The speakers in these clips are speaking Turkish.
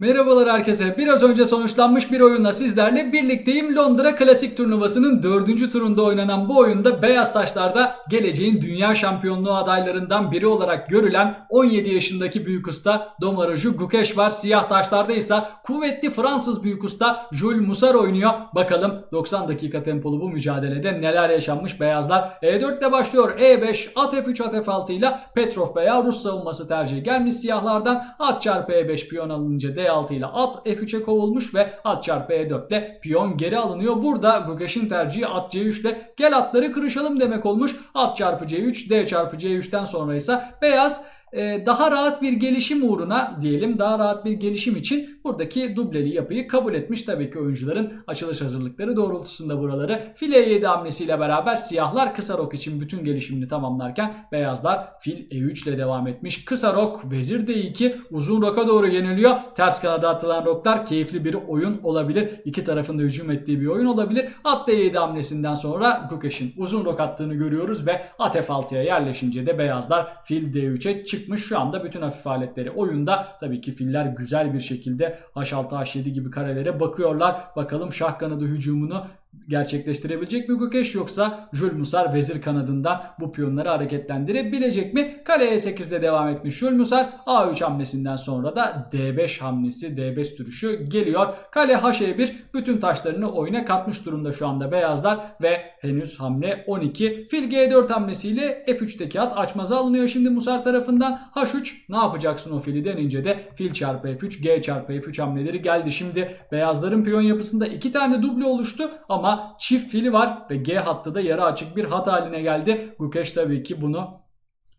Merhabalar herkese. Biraz önce sonuçlanmış bir oyunla sizlerle birlikteyim. Londra Klasik Turnuvası'nın dördüncü turunda oynanan bu oyunda Beyaz Taşlar'da geleceğin dünya şampiyonluğu adaylarından biri olarak görülen 17 yaşındaki büyük usta Domaruju Gukesh var. Siyah Taşlar'da ise kuvvetli Fransız büyük usta Jules Musar oynuyor. Bakalım 90 dakika tempolu bu mücadelede neler yaşanmış beyazlar. E4 ile başlıyor. E5, at F3, at F6 ile Petrov veya Rus savunması tercihi gelmiş siyahlardan. At çarpı E5 piyon alınca D6 ile at F3'e kovulmuş ve at çarpı E4 ile piyon geri alınıyor. Burada Gugesh'in tercihi at C3 ile gel atları kırışalım demek olmuş. At çarpı C3, D çarpı C3'ten sonra ise beyaz e, daha rahat bir gelişim uğruna diyelim daha rahat bir gelişim için buradaki dubleli yapıyı kabul etmiş tabii ki oyuncuların açılış hazırlıkları doğrultusunda buraları. File 7 hamlesiyle beraber siyahlar kısa rok için bütün gelişimini tamamlarken beyazlar fil E3 ile devam etmiş. Kısa rok vezir D2 uzun roka doğru yeniliyor. Ters kanada atılan roklar keyifli bir oyun olabilir. İki tarafın da hücum ettiği bir oyun olabilir. At D7 hamlesinden sonra Gukesh'in uzun rok attığını görüyoruz ve at F6'ya yerleşince de beyazlar fil D3'e çıkmış. Şu anda bütün hafif aletleri oyunda. Tabii ki filler güzel bir şekilde H6 H7 gibi karelere bakıyorlar. Bakalım şah kanadı hücumunu gerçekleştirebilecek mi Gukesh yoksa Jules Musar vezir kanadından bu piyonları hareketlendirebilecek mi? Kale E8'de devam etmiş Jules Musar. A3 hamlesinden sonra da D5 hamlesi D5 sürüşü geliyor. Kale H1 bütün taşlarını oyuna katmış durumda şu anda beyazlar ve henüz hamle 12. Fil G4 hamlesiyle F3'teki at açmaza alınıyor şimdi Musar tarafından. H3 ne yapacaksın o fili denince de fil çarpı F3 G çarpı F3 hamleleri geldi. Şimdi beyazların piyon yapısında iki tane duble oluştu ama çift fili var ve G hattı da yarı açık bir hat haline geldi. Gukesh tabii ki bunu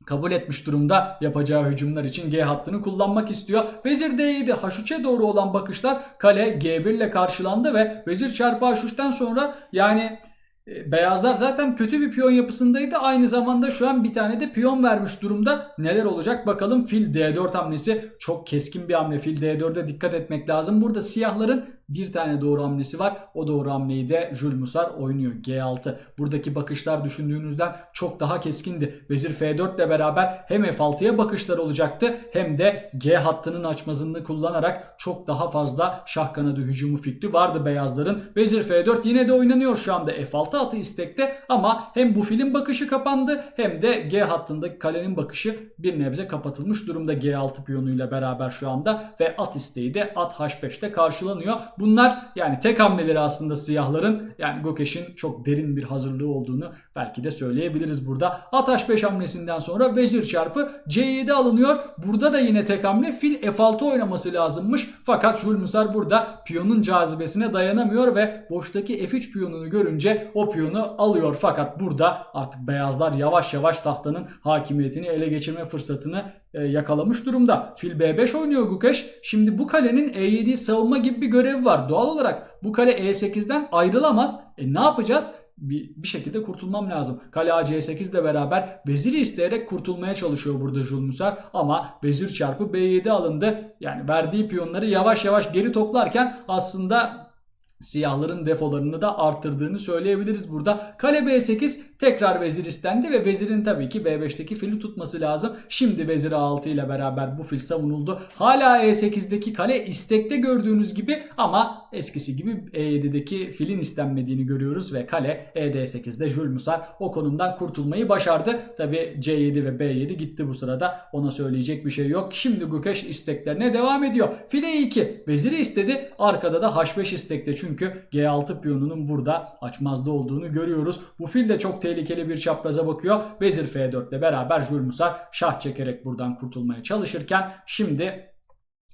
kabul etmiş durumda yapacağı hücumlar için G hattını kullanmak istiyor. Vezir D7 H3'e doğru olan bakışlar kale G1 ile karşılandı ve vezir çarpı H3'ten sonra yani e, Beyazlar zaten kötü bir piyon yapısındaydı. Aynı zamanda şu an bir tane de piyon vermiş durumda. Neler olacak bakalım. Fil D4 hamlesi çok keskin bir hamle. Fil D4'e dikkat etmek lazım. Burada siyahların bir tane doğru hamlesi var. O doğru hamleyi de Jules Musar oynuyor. G6. Buradaki bakışlar düşündüğünüzden çok daha keskindi. Vezir F4 ile beraber hem F6'ya bakışlar olacaktı hem de G hattının açmazını kullanarak çok daha fazla şah kanadı hücumu fikri vardı beyazların. Vezir F4 yine de oynanıyor şu anda F6 atı istekte ama hem bu filin bakışı kapandı hem de G hattındaki kalenin bakışı bir nebze kapatılmış durumda G6 piyonuyla beraber şu anda ve at isteği de at H5'te karşılanıyor. Bunlar yani tek hamleleri aslında siyahların yani Gokesh'in çok derin bir hazırlığı olduğunu belki de söyleyebiliriz burada. At H5 hamlesinden sonra vezir çarpı C7 alınıyor. Burada da yine tek hamle fil F6 oynaması lazımmış. Fakat Jules burada piyonun cazibesine dayanamıyor ve boştaki F3 piyonunu görünce o piyonu alıyor. Fakat burada artık beyazlar yavaş yavaş tahtanın hakimiyetini ele geçirme fırsatını yakalamış durumda. Fil B5 oynuyor Gukesh. Şimdi bu kalenin E7'yi savunma gibi bir görevi var. Doğal olarak bu kale E8'den ayrılamaz. E ne yapacağız? bir, bir şekilde kurtulmam lazım. Kale AC8 ile beraber veziri isteyerek kurtulmaya çalışıyor burada Jules Musar ama vezir çarpı B7 alındı. Yani verdiği piyonları yavaş yavaş geri toplarken aslında siyahların defolarını da arttırdığını söyleyebiliriz burada. Kale B8 tekrar vezir istendi ve vezirin tabii ki B5'teki fili tutması lazım. Şimdi vezir A6 ile beraber bu fil savunuldu. Hala E8'deki kale istekte gördüğünüz gibi ama eskisi gibi E7'deki filin istenmediğini görüyoruz ve kale E ED8'de Jules Musar o konumdan kurtulmayı başardı. Tabii C7 ve B7 gitti bu sırada. Ona söyleyecek bir şey yok. Şimdi Gukesh isteklerine devam ediyor. File E2 veziri istedi. Arkada da H5 istekte çünkü G6 piyonunun burada açmazda olduğunu görüyoruz. Bu fil de çok tehlikeli bir çapraza bakıyor. Vezir F4 ile beraber Jules Musar şah çekerek buradan kurtulmaya çalışırken şimdi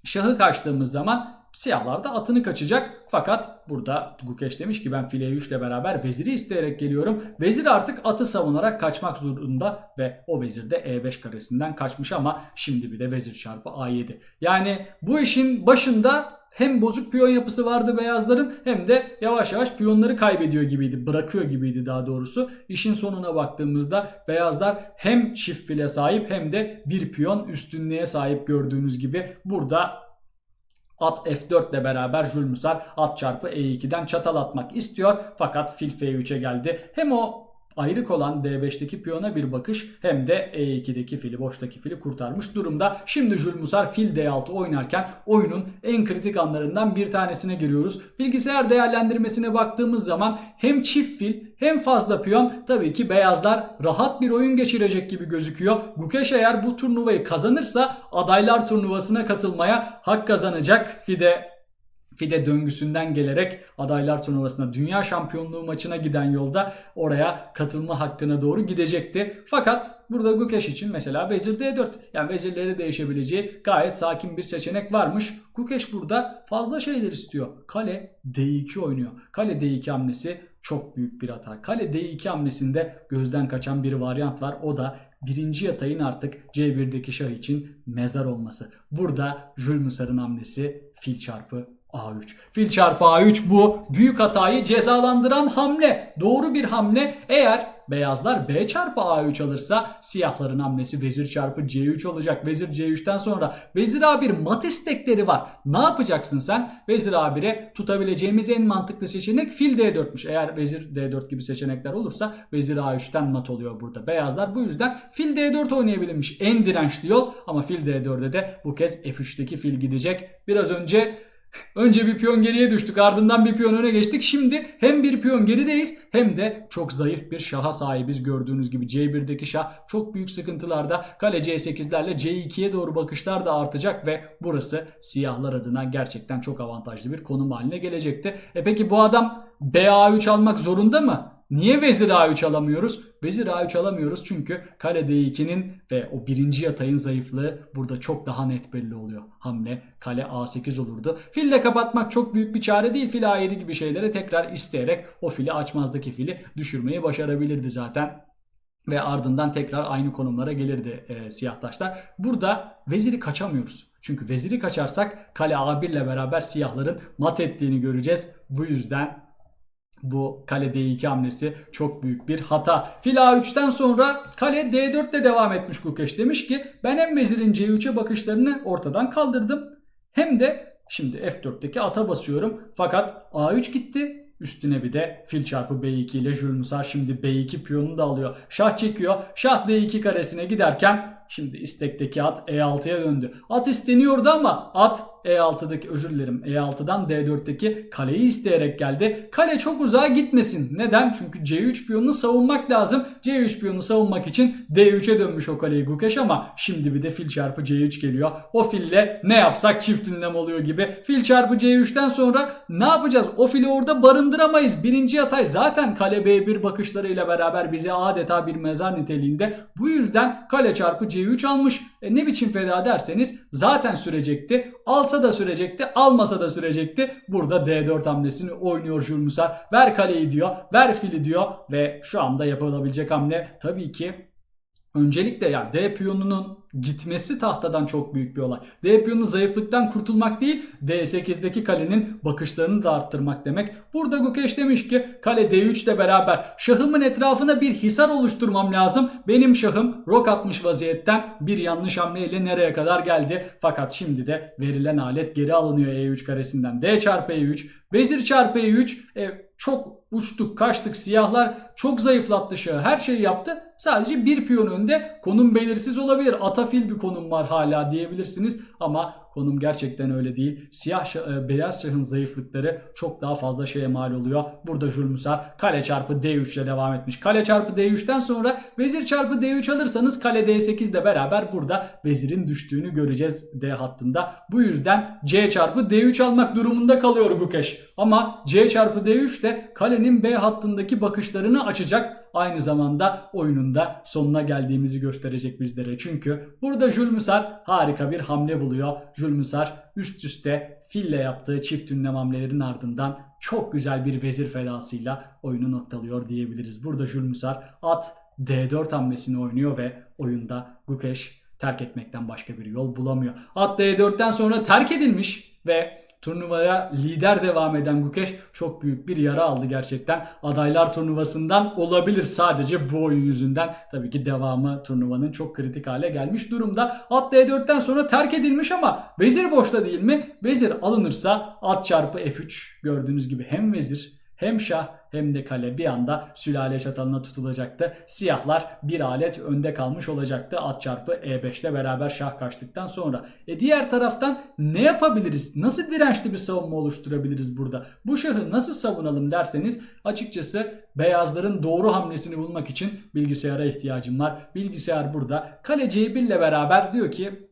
şahı kaçtığımız zaman Siyahlar da atını kaçacak. Fakat burada Gukesh demiş ki ben file 3 ile beraber veziri isteyerek geliyorum. Vezir artık atı savunarak kaçmak zorunda ve o vezir de E5 karesinden kaçmış ama şimdi bir de vezir çarpı A7. Yani bu işin başında hem bozuk piyon yapısı vardı beyazların hem de yavaş yavaş piyonları kaybediyor gibiydi. Bırakıyor gibiydi daha doğrusu. İşin sonuna baktığımızda beyazlar hem çift file sahip hem de bir piyon üstünlüğe sahip gördüğünüz gibi burada At F4 ile beraber Jules Musar at çarpı E2'den çatal atmak istiyor. Fakat fil F3'e geldi. Hem o ayrık olan D5'teki piyona bir bakış hem de E2'deki fili boştaki fili kurtarmış durumda. Şimdi Jules Musar fil D6 oynarken oyunun en kritik anlarından bir tanesine giriyoruz. Bilgisayar değerlendirmesine baktığımız zaman hem çift fil hem fazla piyon tabii ki beyazlar rahat bir oyun geçirecek gibi gözüküyor. Gukeş eğer bu turnuvayı kazanırsa adaylar turnuvasına katılmaya hak kazanacak. Fide FIDE döngüsünden gelerek adaylar turnuvasına dünya şampiyonluğu maçına giden yolda oraya katılma hakkına doğru gidecekti. Fakat burada Gukeş için mesela vezir D4 yani vezirleri değişebileceği gayet sakin bir seçenek varmış. Gukeş burada fazla şeyler istiyor. Kale D2 oynuyor. Kale D2 hamlesi çok büyük bir hata. Kale D2 hamlesinde gözden kaçan bir varyant var. O da birinci yatayın artık C1'deki şah için mezar olması. Burada Jules Musar'ın hamlesi fil çarpı A3. Fil çarpı A3 bu büyük hatayı cezalandıran hamle. Doğru bir hamle. Eğer beyazlar B çarpı A3 alırsa siyahların hamlesi vezir çarpı C3 olacak. Vezir C3'ten sonra vezir A1 mat istekleri var. Ne yapacaksın sen? Vezir A1'e tutabileceğimiz en mantıklı seçenek fil D4'müş. Eğer vezir D4 gibi seçenekler olursa vezir A3'ten mat oluyor burada. Beyazlar bu yüzden fil D4 oynayabilmiş. En dirençli yol ama fil D4'e de bu kez F3'teki fil gidecek. Biraz önce Önce bir piyon geriye düştük ardından bir piyon öne geçtik. Şimdi hem bir piyon gerideyiz hem de çok zayıf bir şaha sahibiz. Gördüğünüz gibi C1'deki şah çok büyük sıkıntılarda. Kale C8'lerle C2'ye doğru bakışlar da artacak ve burası siyahlar adına gerçekten çok avantajlı bir konum haline gelecekti. E peki bu adam BA3 almak zorunda mı? Niye vezir A3 alamıyoruz? Vezir A3 alamıyoruz çünkü kare D2'nin ve o birinci yatayın zayıflığı burada çok daha net belli oluyor. Hamle kale A8 olurdu. Fille kapatmak çok büyük bir çare değil. Fil A7 gibi şeylere tekrar isteyerek o fili açmazdaki fili düşürmeyi başarabilirdi zaten ve ardından tekrar aynı konumlara gelirdi e, siyah taşlar. Burada veziri kaçamıyoruz. Çünkü veziri kaçarsak kale A1 ile beraber siyahların mat ettiğini göreceğiz. Bu yüzden bu kale D2 hamlesi çok büyük bir hata. Fil A3'ten sonra kale D4 ile devam etmiş Gukeş. Demiş ki ben hem vezirin C3'e bakışlarını ortadan kaldırdım hem de şimdi F4'teki ata basıyorum. Fakat A3 gitti. Üstüne bir de fil çarpı B2 ile Jules Musar şimdi B2 piyonunu da alıyor. Şah çekiyor. Şah D2 karesine giderken şimdi istekteki at E6'ya döndü. At isteniyordu ama at E6'daki özür dilerim E6'dan D4'teki kaleyi isteyerek geldi. Kale çok uzağa gitmesin. Neden? Çünkü C3 piyonunu savunmak lazım. C3 piyonunu savunmak için D3'e dönmüş o kaleyi Gukeş ama şimdi bir de fil çarpı C3 geliyor. O fille ne yapsak çift ünlem oluyor gibi. Fil çarpı C3'ten sonra ne yapacağız? O fili orada barındıramayız. Birinci yatay zaten kale B1 bakışlarıyla beraber bize adeta bir mezar niteliğinde. Bu yüzden kale çarpı C3 almış. E ne biçim feda derseniz zaten sürecekti. Alsa da sürecekti, almasa da sürecekti. Burada D4 hamlesini oynuyor Jules Musar. Ver kaleyi diyor, ver fili diyor ve şu anda yapılabilecek hamle tabii ki Öncelikle ya D piyonunun gitmesi tahtadan çok büyük bir olay. D piyonu zayıflıktan kurtulmak değil, D8'deki kalenin bakışlarını da arttırmak demek. Burada Gukeş demiş ki kale D3 ile beraber şahımın etrafına bir hisar oluşturmam lazım. Benim şahım rok atmış vaziyetten bir yanlış hamleyle nereye kadar geldi. Fakat şimdi de verilen alet geri alınıyor E3 karesinden. D çarpı E3, vezir çarpı E3, e, çok uçtuk kaçtık siyahlar çok zayıflattı şahı her şeyi yaptı. Sadece bir piyon önde konum belirsiz olabilir. Atafil bir konum var hala diyebilirsiniz ama konum gerçekten öyle değil. Siyah şah, beyaz şahın zayıflıkları çok daha fazla şeye mal oluyor. Burada Jules kale çarpı D3 ile devam etmiş. Kale çarpı D3'ten sonra vezir çarpı D3 alırsanız kale D8 ile beraber burada vezirin düştüğünü göreceğiz D hattında. Bu yüzden C çarpı D3 almak durumunda kalıyor Gukeş. Ama C çarpı D3 de kalenin B hattındaki bakışlarını açacak aynı zamanda oyununda sonuna geldiğimizi gösterecek bizlere. Çünkü burada Jules Musar harika bir hamle buluyor. Jules Musar üst üste fille yaptığı çift ünlem hamlelerin ardından çok güzel bir vezir fedasıyla oyunu noktalıyor diyebiliriz. Burada Jules Musar at D4 hamlesini oynuyor ve oyunda Gukeş terk etmekten başka bir yol bulamıyor. At D4'ten sonra terk edilmiş ve Turnuvaya lider devam eden Gukeş çok büyük bir yara aldı gerçekten. Adaylar turnuvasından olabilir sadece bu oyun yüzünden. Tabii ki devamı turnuvanın çok kritik hale gelmiş durumda. At D4'ten sonra terk edilmiş ama vezir boşta değil mi? Vezir alınırsa at çarpı F3 gördüğünüz gibi hem vezir Hem şah hem de kale bir anda sülale çatalına tutulacaktı. Siyahlar bir alet önde kalmış olacaktı at çarpı E5 ile beraber şah kaçtıktan sonra. E diğer taraftan ne yapabiliriz? Nasıl dirençli bir savunma oluşturabiliriz burada? Bu şahı nasıl savunalım derseniz açıkçası beyazların doğru hamlesini bulmak için bilgisayara ihtiyacım var. Bilgisayar burada. Kale C1 ile beraber diyor ki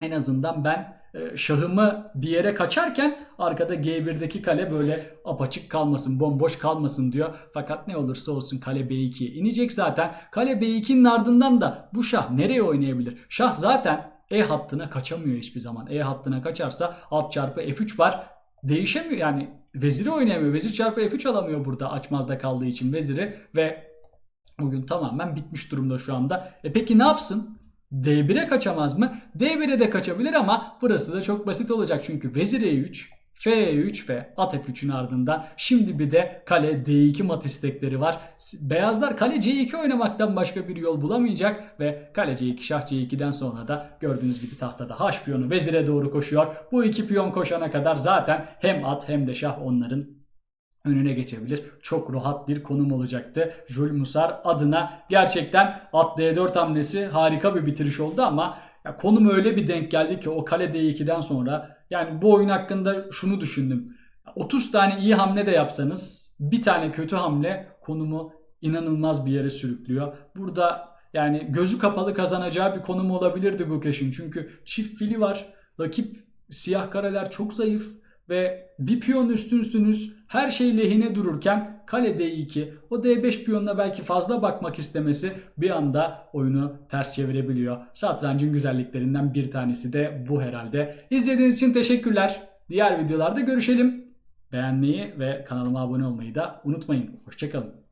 en azından ben şahımı bir yere kaçarken arkada G1'deki kale böyle apaçık kalmasın, bomboş kalmasın diyor. Fakat ne olursa olsun kale B2'ye inecek zaten. Kale B2'nin ardından da bu şah nereye oynayabilir? Şah zaten E hattına kaçamıyor hiçbir zaman. E hattına kaçarsa alt çarpı F3 var. Değişemiyor yani veziri oynayamıyor. Vezir çarpı F3 alamıyor burada açmazda kaldığı için veziri ve oyun tamamen bitmiş durumda şu anda. E peki ne yapsın? D1'e kaçamaz mı? D1'e de kaçabilir ama burası da çok basit olacak. Çünkü vezir E3, F3 ve at F3'ün ardından şimdi bir de kale D2 mat istekleri var. Beyazlar kale C2 oynamaktan başka bir yol bulamayacak ve kale C2 şah C2'den sonra da gördüğünüz gibi tahtada H piyonu vezire doğru koşuyor. Bu iki piyon koşana kadar zaten hem at hem de şah onların önüne geçebilir. Çok rahat bir konum olacaktı. Jules Musar adına gerçekten at D4 hamlesi harika bir bitiriş oldu ama ya konum öyle bir denk geldi ki o kale D2'den sonra yani bu oyun hakkında şunu düşündüm. 30 tane iyi hamle de yapsanız bir tane kötü hamle konumu inanılmaz bir yere sürüklüyor. Burada yani gözü kapalı kazanacağı bir konum olabilirdi Gukeş'in. Çünkü çift fili var. Rakip siyah kareler çok zayıf ve bir piyon üstünsünüz. Her şey lehine dururken kale D2 o D5 piyonuna belki fazla bakmak istemesi bir anda oyunu ters çevirebiliyor. Satrancın güzelliklerinden bir tanesi de bu herhalde. İzlediğiniz için teşekkürler. Diğer videolarda görüşelim. Beğenmeyi ve kanalıma abone olmayı da unutmayın. Hoşçakalın.